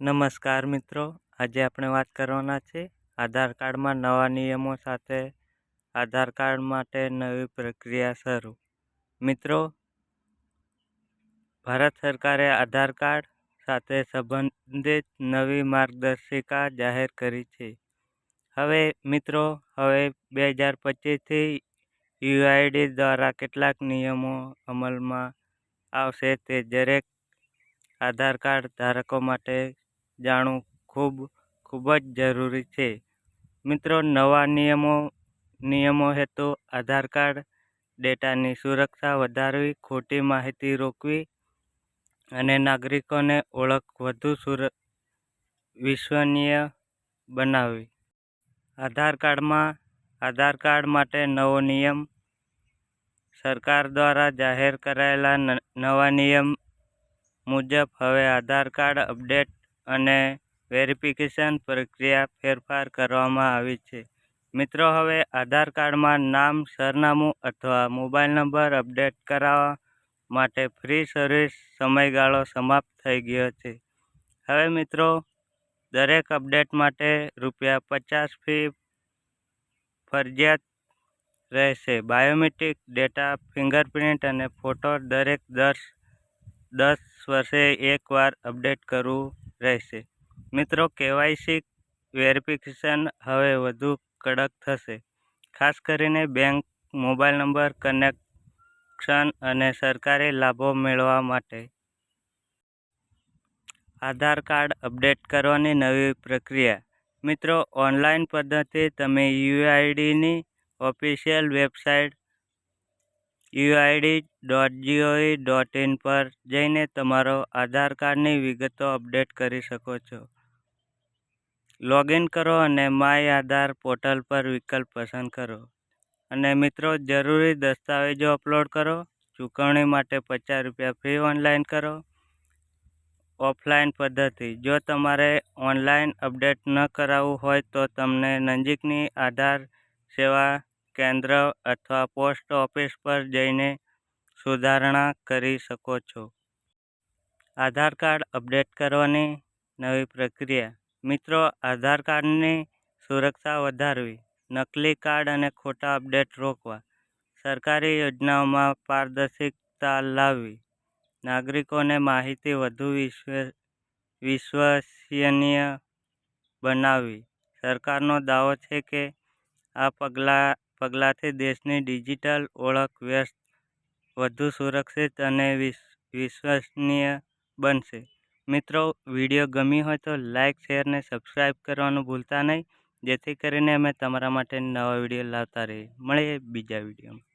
નમસ્કાર મિત્રો, આજે આપણે વાત કરવાના છે આધાર કાર્ડમાં નવા નિયમો સાથે આધાર કાર્ડ માટે નવી પ્રક્રિયા શરૂ. મિત્રો, ભારત સરકારે આધાર કાર્ડ સાથે સંબંધિત નવી માર્ગદર્શિકા જાહેર કરી છે. હવે મિત્રો, હવે બે હજાર પચીસથી યુઆઈડી દ્વારા કેટલાક નિયમો અમલમાં આવશે તે દરેક આધાર કાર્ડ ધારકો માટે જાણવું ખૂબ ખૂબ જ જરૂરી છે. મિત્રો, નવા નિયમો નિયમો હેતુ, આધાર કાર્ડ, ડેટાની સુરક્ષા વધારવી, ખોટી માહિતી રોકવી અને નાગરિકોને ઓળખ વધુ સુર, વિશ્વનીય બનાવવી. આધાર કાર્ડમાં, આધાર કાર્ડ માટે નવો નિયમ, સરકાર દ્વારા જાહેર કરાયેલા નવા નિયમ મુજબ હવે આધાર કાર્ડ અપડેટ અને વેરિફિકેશન પ્રક્રિયા ફેરફાર કરવામાં આવી છે. મિત્રો, હવે આધાર કાર્ડમાં નામ, સરનામું અથવા મોબાઈલ નંબર અપડેટ કરાવવા માટે ફ્રી સર્વિસ સમયગાળો સમાપ્ત થઈ ગયો છે. હવે મિત્રો, દરેક અપડેટ માટે રૂપિયા પચાસ ફી ફરજિયાત રહેશે. બાયોમેટ્રિક ડેટા, ફિંગરપ્રિન્ટ અને ફોટો દરેક દસ દસ વર્ષે એકવાર અપડેટ કરવું રહેશે. મિત્રો, કેવાયસી વેરિફિકેશન હવે વધુ કડક થશે. ખાસ કરીને બેંક, મોબાઈલ નંબર, કનેક્શન અને સરકારી લાભો મેળવવા માટે. આધાર કાર્ડ અપડેટ કરવાની નવી પ્રક્રિયા. મિત્રો, ઓનલાઈન પદ્ધતિ તમે યુઆઈડીની official website UID dot GOV dot in પર જઈને તમારો આધાર કાર્ડની વિગતો અપડેટ કરી શકો છો. લોગિન કરો અને માય આધાર પોર્ટલ પર વિકલ્પ પસંદ કરો. અને મિત્રો, જરૂરી દસ્તાવેજો અપલોડ કરો. ચૂકવણી માટે પચાસ રૂપિયા ફ્રી ઓનલાઈન કરો. ઓફલાઈન પદ્ધતિ, જો તમારે ઓનલાઈન અપડેટ ન કરાવવું હોય તો તમને નજીકની આધાર સેવા કેન્દ્ર અથવા પોસ્ટ ઓફિસ પર જઈને સુધારણા કરી શકો છો. આધાર કાર્ડ અપડેટ કરવાની નવી પ્રક્રિયા. મિત્રો, આધાર કાર્ડની સુરક્ષા વધારવી, નકલી કાર્ડ અને ખોટા અપડેટ રોકવા, સરકારી યોજનાઓમાં પારદર્શિકતા લાવવી, નાગરિકોને માહિતી વધુ વિશ્વ, વિશ્વસનીય બનાવવી. સરકારનો દાવો છે કે આ પગલાં પગલાંથી દેશની ડિજિટલ ઓળખ વ્યસ્ત, વધુ સુરક્ષિત અને વિશ્વસનીય બનશે. મિત્રો, વીડિયો ગમી હોય તો લાઇક શેર ને સબસ્ક્રાઈબ કરવાનું ભૂલતા નહીં. જેથી કરીને અમે તમારા માટે નવા વીડિયો લાવતા રહીએ. મળીએ બીજા વિડીયોમાં.